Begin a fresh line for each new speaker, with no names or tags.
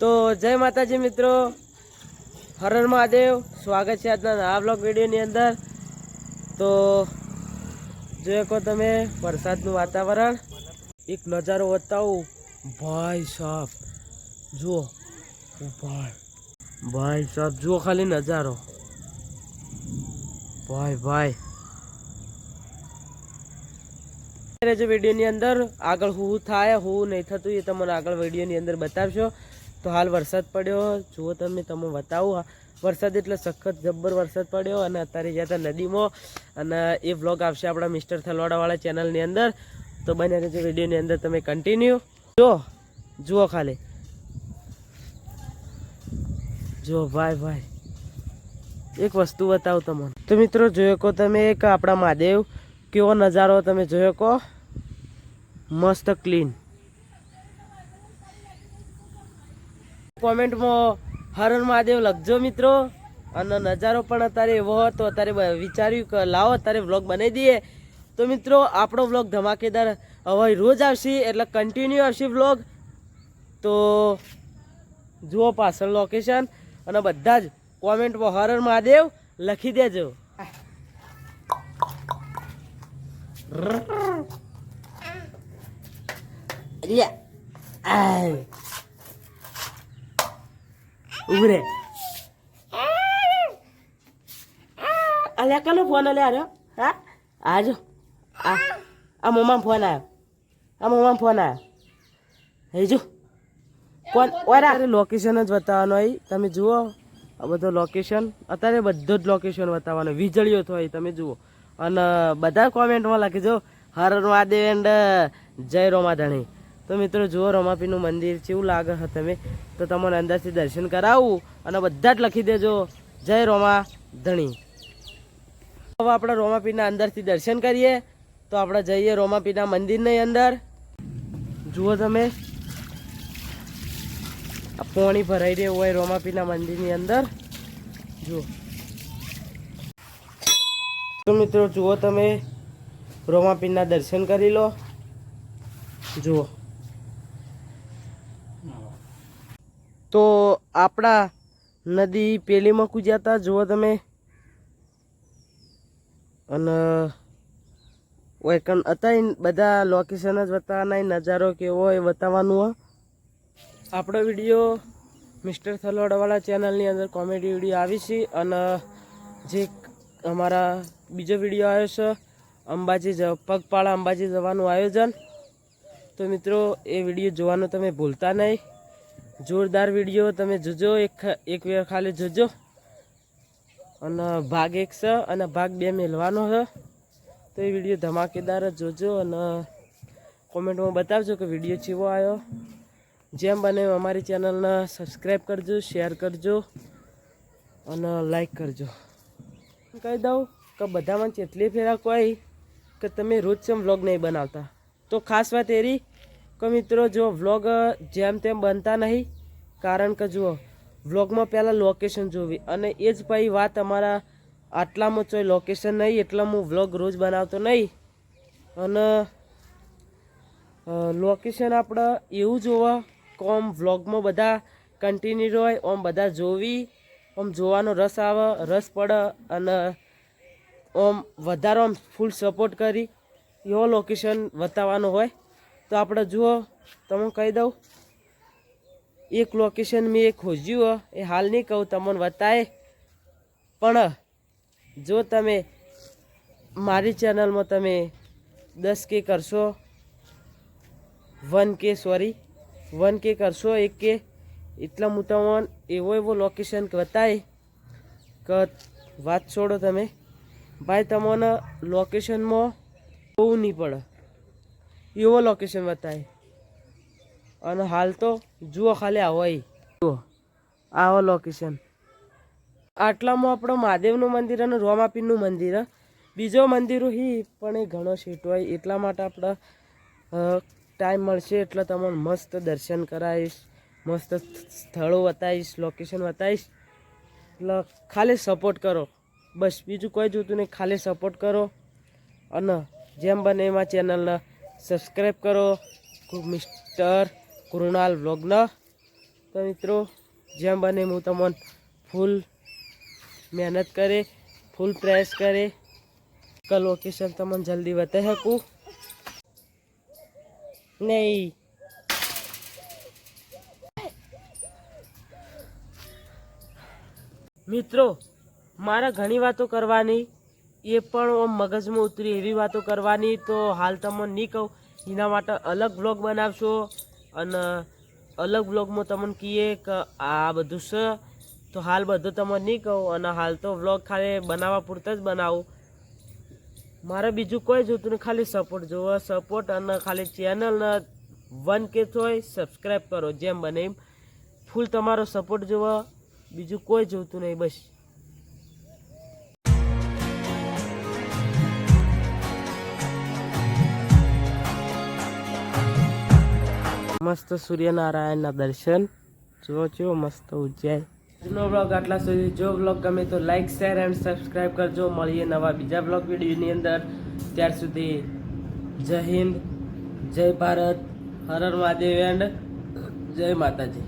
તો જય માતાજી મિત્રો. હરર મહાદેવ. સ્વાગત છે આજના નવા બ્લોગ વિડીયોની અંદર. તો જોઈ કહો તમે વરસાદનું વાતાવરણ. એક નજારો બતાવું. ભાઈ સાહેબ જુઓ. ભાઈ. ભાઈ સાહેબ જુઓ ખાલી નજારો. ભાઈ ભાઈ. રહેજો વિડીયોની અંદર આગળ હું થાય, હું નહીં થતું એ તમને આગળ વિડીયોની અંદર બતાવશો. તો હાલ વરસાદ પડ્યો. જુઓ તમે તમે બતાવું. વરસાદ એટલે સખત જબ્બર વરસાદ પડ્યો અને અત્યારે ગયા હતા નદીમાં અને એ વ્લોગ આવશે આપણા મિસ્ટર થલવાડાવાળા ચેનલની અંદર. તો બને રહેજો વિડીયોની અંદર, તમે કન્ટિન્યુ જો, જુઓ ખાલી. જો ભાઈ ભાઈ. એક વસ્તુ બતાવું તમને. તો મિત્રો જોયો કહો તમે એક આપણા મહાદેવ. કેવો નજારો તમે જોયો કહો મસ્ત ક્લીન કોમેન્ટમાં હરણ મહાદેવ લખજો મિત્રો. અને નજારો પણ અત્યારે એવો હતો, અત્યારે વિચાર્યું કે લાવો અત્યારે વ્લોગ બનાવી દઈએ. તો મિત્રો, આપણો વ્લોગ ધમાકેદાર હવે રોજ આવશે, એટલે કન્ટિન્યુ આવશે વ્લોગ તો જુઓ પાછળ લોકેશન અને બધા જ કોમેન્ટમાં હરણ મહાદેવ લખી દેજો. લ્યા. ઉભરે અલ્યા કનો ફોન અલ્યા રહ્યો હા આજો આ આ મમ્મા ફોન આવ્યો આ મમ્મા ફોન આવ્યો હેજો કોણ ઓરા લોકેશન જ બતાવવાનો હોય તમે જુઓ આ બધો લોકેશન અત્યારે બધો જ લોકેશન બતાવવાનો વીજળીઓ થાય તમે જુઓ અને બધા કોમેન્ટમાં લખીજો હર મહાદેવ એન્ડ જય રોમાધણી તો મિત્રો જુઓ રોમાપીનું મંદિર કેવું લાગે છે તમે. તો તમને અંદરથી દર્શન કરાવું અને બધા જ લખી દેજો. જય રોમા ધણી. હવે આપણે રોમાપીના અંદરથી દર્શન કરીએ. તો આપણે જઈએ રોમાપીના મંદિરની અંદર. જુઓ તમે. આ પોણી ભરાઈ રહ્યું હોય રોમાપીના મંદિરની અંદર. જુઓ. તો મિત્રો જુઓ તમે. રોમાપીના દર્શન કરી લો. જુઓ તો આપણા નદી પેલીમાં કૂજ્યા જુઓ તમે. અને વેકન અત્યારે બધા લોકેશન જ બતાવવાના નજારો કેવો એ બતાવવાનું હોય આપણો વીડિયો મિસ્ટર થલોડવાળા ચેનલની અંદર કોમેડી વીડિયો આવી છે અને જે અમારા બીજો વીડિયો આવ્યો છે, અંબાજી પગપાળા અંબાજી જવાનું આયોજન. તો મિત્રો, એ વીડિયો જોવાનું તમે ભૂલતા નહીં. જોરદાર વીડિયો તમે જોજો, એક એક વાર ખાલી જોજો. અને ભાગ એક છે અને ભાગ બે મેળવાનો છે. તો એ વીડિયો ધમાકેદાર જોજો અને કોમેન્ટમાં બતાવજો કે વીડિયો ચીવો આવ્યો જેમ બને અમારી ચેનલને સબસ્ક્રાઈબ કરજો, શેર કરજો અને લાઈક કરજો. કહી દઉં કે બધામાં જેટલી ફેરા કોઈ કે તમે રોજ સેમ વ્લોગ નહીં બનાવતા. તો ખાસ વાત એરી કે મિત્રો, જો વ્લોગ જેમ તેમ બનતા નહીં, કારણ કે જુઓ વ્લોગમાં પહેલાં લોકેશન જોવી. અને એ જ પછી વાત અમારા આટલામાં ચોય લોકેશન નહીં, એટલે હું વ્લોગ રોજ બનાવતો નહીં. અને લોકેશન આપણે એવું જોવા, કે આમ વ્લોગમાં બધા કન્ટિન્યુ હોય, આમ બધા જોવી, આમ જોવાનો રસ આવે, રસ પડે, અને આમ વધારે આમ ફૂલ સપોર્ટ કરી, એવો લોકેશન બતાવવાનો હોય. તો આપણે જુઓ તમે કહી દઉં, એક લોકેશન મેં એક ખોજ્યું, એ હાલ નહીં કહું, તમને બતાવે પણ જો તમે મારી ચેનલમાં તમે દસ કે કરશો, વન કે સોરી વન કે કરશો, એક કે, એટલા મોટા એવો એવો લોકેશન બતાવે કે વાત છોડો તમે. ભાઈ, તમને લોકેશનમાં બહુ નહીં પડે. એવો લોકેશન બતાવે અને હાલ તો જુઓ ખાલી આવો અહીં જુઓ, આવો લોકેશન આટલામાં આપણો મહાદેવનું મંદિર અને રોમાપીરનું મંદિર. બીજો મંદિરો હી, પણ એ ઘણો સીટ હોય, એટલા માટે આપણે ટાઈમ મળશે એટલે તમને મસ્ત દર્શન કરાવીશ, મસ્ત સ્થળો બતાવીશ લોકેશન બતાવીશ. એટલે ખાલી સપોર્ટ કરો. બસ, બીજું કોઈ જોતું નહીં, ખાલી સપોર્ટ કરો. અને જેમ બને એમાં ચેનલને સબસ્ક્રાઈબ કરો. મિસ્ટર કૃણાલ વ્લોગના તો તો મિત્રો, જેમ બને હું તમને ફૂલ મહેનત કરે ફૂલ પ્રયાસ કરે. કે લોકેશન તમને જલ્દી બતાવી શકું. નહીં. મિત્રો, મારે ઘણી વાતો કરવાની. એ પણ આમ મગજમાં ઉતરી એવી વાતો કરવાની તો હાલ તમને નહીં કહું. એના માટે અલગ બ્લોગ બનાવશો અને અલગ બ્લોગમાં તમને કહીએ કે આ બધું છે. તો હાલ બધું તમને નહીં કહું અને હાલ તો વ્લોગ ખાલી બનાવવા પૂરતો જ બનાવું. મારે બીજું કોઈ જોતું નહીં, ખાલી સપોર્ટ જોવો સપોર્ટ અને ખાલી ચેનલને વન કે હોય સબસ્ક્રાઈબ કરો, જેમ બને એમ. ફૂલ તમારો સપોર્ટ જોવો, બીજું કોઈ જોતું નહીં, બસ. મસ્ત સૂર્યનારાયણના દર્શન. જો જો મસ્ત ઉજ્જૈન. આજનો બ્લોગ આટલા સુધી. જો બ્લોગ ગમે તો લાઈક શેર એન્ડ સબસ્ક્રાઈબ કરજો. મળીએ નવા બીજા બ્લોગ વિડીયોની અંદર. ત્યાર સુધી જય હિન્દ, જય ભારત હરર હર મહાદેવ એન્ડ જય માતાજી.